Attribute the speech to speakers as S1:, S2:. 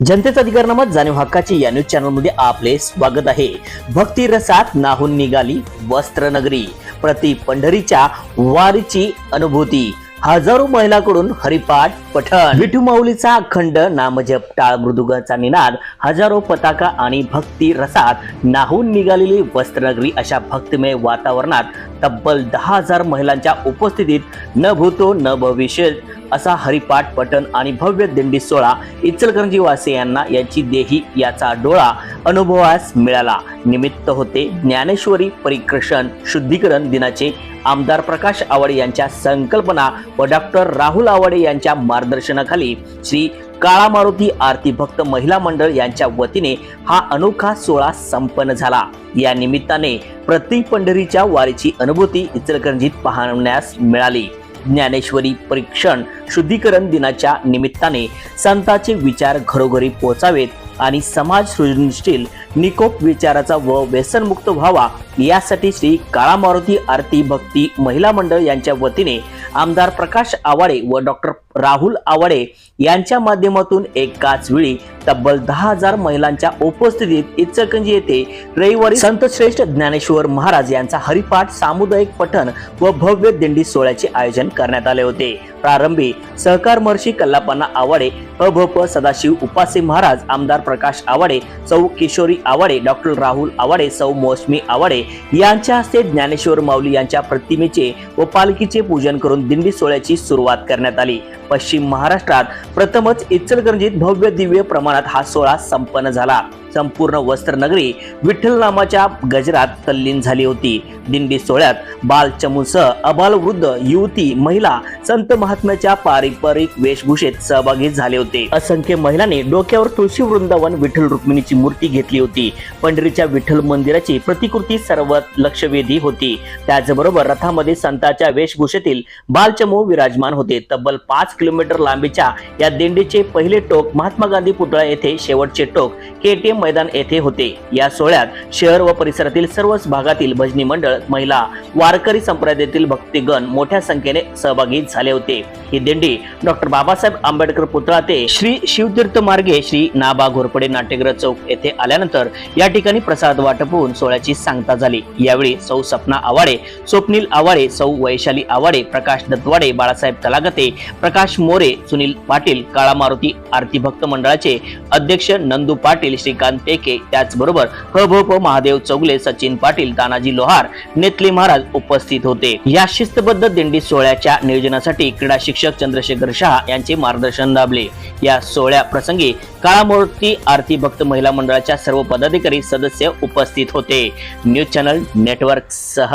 S1: जनतेचा अधिकारनामा जाणीव हक्काची या न्यूज चॅनलमध्ये आपले स्वागत आहे. भक्ती रसात नाहून निघाली वस्त्रनगरी. प्रति पंढरीच्या वारीची अनुभूती. हजारो महिलाकडून हरिपाठ पठण. विठू माऊलीचा अखंड नामजप टाळ मृदुगाचा निनाद हजारो पताका आणि भक्ती रसात नाहून निघालेली वस्त्रनगरी अशा भक्तिमय वातावरणात तब्बल दहा हजार महिलांच्या उपस्थितीत न भूतो न भविष्य असा हरिपाठ पठण आणि भव्य दिंडी सोहळा इचलकरंजी वासियांना यांची देही याचा डोळा अनुभवास मिळाला. निमित्त होते ज्ञानेश्वरी परिक्रषण शुद्धीकरण दिनाचे आमदार प्रकाश आवाडे यांच्या संकल्पना व डॉक्टर राहुल आवाडे यांच्या मार्गदर्शनाखाली श्री काळा मारुती आरती भक्त महिला मंडळ यांच्या वतीने हा अनोखा सोहळा संपन्न झाला. या निमित्ताने प्रति पंढरीच्या वारीची अनुभूती इचलकरंजीत पाहण्यास मिळाली. ज्ञानेश्वरी परीक्षण शुद्धीकरण दिनाच्या निमित्ताने संतांचे विचार घरोघरी पोहोचावेत आणि समाज सृजनशील निकोप विचाराचा व व्यसनमुक्त व्हावा यासाठी श्री काळा मारुती आरती भक्ती महिला मंडळ यांच्या वतीने आमदार प्रकाश आवाडे व डॉक्टर राहुल आवाडे यांच्या माध्यमातून एकाच वेळी तब्बल दहा हजार महिलांच्या उपस्थितीत इचलकंजी येथे रविवारी संत श्रेष्ठ ज्ञानेश्वर महाराज यांचा हरिपाठ सामुदायिक पठण व भव्य दिंडी सोहळ्याचे आयोजन करण्यात आले होते. प्रारंभी सहकार महर्षी कल्लापन्ना आवाडे अभप सदाशिव उपासे महाराज आमदार प्रकाश आवाडे सौ किशोरी आवाडे डॉक्टर राहुल आवाडे सौ मोसमी आवाडे यांच्या हस्ते ज्ञानेश्वर माऊली यांच्या प्रतिमेचे व पालखीचे पूजन करून दिंडी सोहळ्याची सुरुवात करण्यात आली. पश्चिम महाराष्ट्रात प्रथमच इचलकरंजीत भव्य दिव्य प्रमाणात हा सोहळा संपन्न झाला. संपूर्ण वस्त्रनगरी विठ्ठल नामाच्या गजरात तल्लीन झाली होती. दिंडी सोहळ्यात बाल चमूसह अबाल वृद्ध युवती महिला संत महात्म्याच्या पारंपरिक वेशभूषेत सहभागी झाले होते. असंख्य महिलांनी डोक्यावर तुळशी वृंदावन विठ्ठल रुक्मिणीची मूर्ती घेतली होती. पंढरीच्या विठ्ठल मंदिराची प्रतिकृती सर्व लक्षवेधी होती. त्याचबरोबर रथामध्ये संतांच्या वेशभूषेतील बालचमू विराजमान होते. तब्बल पाच किलोमीटर लांबीच्या या दिंडीचे पहिले टोक महात्मा गांधी पुतळा येथे शेवटचे टोक केटीएम मैदान येथे होते. या सोहळ्यात शहर व परिसरातील सर्वच भागातील भजनी मंडळ महिला वारकरी संप्रदायातील भक्तीगण मोठ्या संख्येने सहभागी झाले होते. ही दिंडी डॉक्टर बाबासाहेब आंबेडकर पुतळा ते श्री शिवतीर्थ मार्गे श्री नाबा घोरपडे नाट्यगृह चौक येथे आल्यानंतर या ठिकाणी प्रसाद वाटप होऊन सोहळ्याची सांगता झाली. यावेळी सौ सपना आवाडे स्वप्नील आवाडे सौ वैशाली आवाडे प्रकाश दत्तवाडे बाळासाहेब तलागते प्रकाश मोरे सुनील पाटील काळा मारुती आरती भक्त मंडळाचे अध्यक्ष नंदू पाटील श्रीकांत टेके त्याचबरोबर ह भ प महादेव चौगले सचिन पाटील तानाजी लोहार नेतले महाराज उपस्थित होते. या शिस्तबद्ध दिंडी सोहळ्याच्या नियोजनासाठी क्रीडा शिक्षक चंद्रशेखर शहा यांचे मार्गदर्शन लाभले. या सोहळ्या प्रसंगी काळामूर्ती आरती भक्त महिला मंडळाच्या सर्व पदाधिकारी सदस्य उपस्थित होते. न्यूज चॅनल नेटवर्क सह.